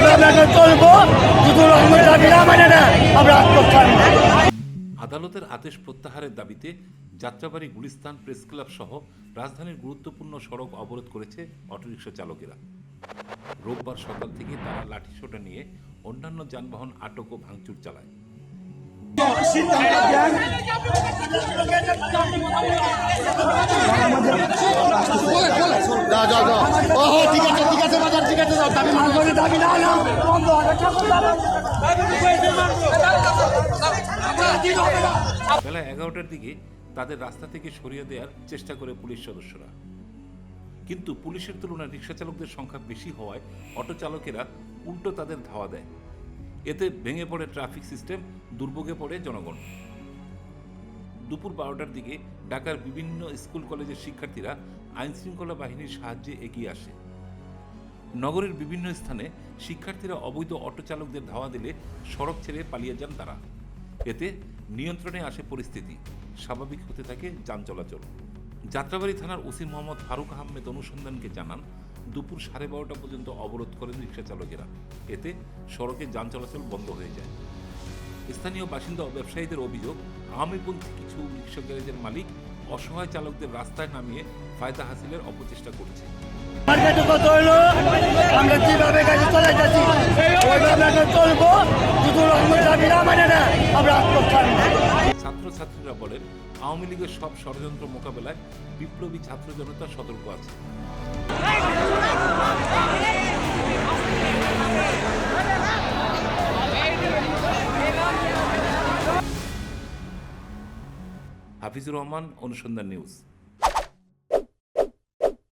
ওইভাবে আমরা চলবো শুধু রহমান দাবি না মানে না আমরা আত্মস্থান আদালতের আদেশ প্রত্যাহারের দাবিতে যাত্রাবাড়ি গুলিস্তান প্রেস ক্লাব সহ রাজধানীর গুরুত্বপূর্ণ সড়ক অবরোধ করেছে অটোরিকশা চালকেরা। রোববার সকাল থেকে তারা লাঠিসোঁটা নিয়ে অন্যান্য যানবাহন আটক ও ভাঙচুর চালায় যাও যাও যাও ও হো ঠিক আছে ঠিক আছে বাজার ঠিক আছে যাও দাবি মানো আমাদের দাবি না না বন্ধ হবে ঠাকুর দাবি বেলা এগারোটার দিকে তাদের রাস্তা থেকে সরিয়ে দেওয়ার চেষ্টা করে পুলিশ সদস্যরা। কিন্তু পুলিশের তুলনায় রিক্সা চালকদের সংখ্যা বেশি হওয়ায় অটো চালকেরা উল্টো তাদের ধাওয়া দেয়। এতে ভেঙে পড়ে ট্রাফিক সিস্টেম, দুর্ভোগে পড়ে জনগণ। দুপুর বারোটার দিকে ঢাকার বিভিন্ন স্কুল কলেজের শিক্ষার্থীরা আইনশৃঙ্খলা বাহিনীর সাহায্যে এগিয়ে আসে। নগরের বিভিন্ন স্থানে শিক্ষার্থীরা অবৈধ অটো চালকদের ধাওয়া দিলে সড়ক ছেড়ে পালিয়ে যান তারা। এতে নিয়ন্ত্রণে আসে পরিস্থিতি। স্বাভাবিক হতে থাকে যান চলাচল। যাত্রাবাড়ি থানার ওসি মোহাম্মদ ফারুক আহমেদ অনুসন্ধানকে জানান, দুপুর সাড়ে বারোটা পর্যন্ত অবরোধ করেন রিক্সা চালকেরা। এতে সড়কে যান চলাচল বন্ধ হয়ে যায়। স্থানীয় বাসিন্দা ও ব্যবসায়ীদের অভিযোগ আওয়ামীপন্থী কিছু রিক্সা গ্যারেজের মালিক অসহায় চালকদের রাস্তায় নামিয়ে ফায়দা হাসিলের অপচেষ্টা করছে। মার্কেটে আমরা যেভাবে গাড়ি চালাইতেছি ওইভাবে আমরা চলবো। শুধু রহমান দাবি না মানে না, আমরা ছাত্রছাত্রীরা বলেন, আওয়ামী লীগের সব ষড়যন্ত্র মোকাবেলায় বিপ্লবী ছাত্র জনতা সতর্ক আছে। হাফিজুর রহমান, অনুসন্ধান নিউজ।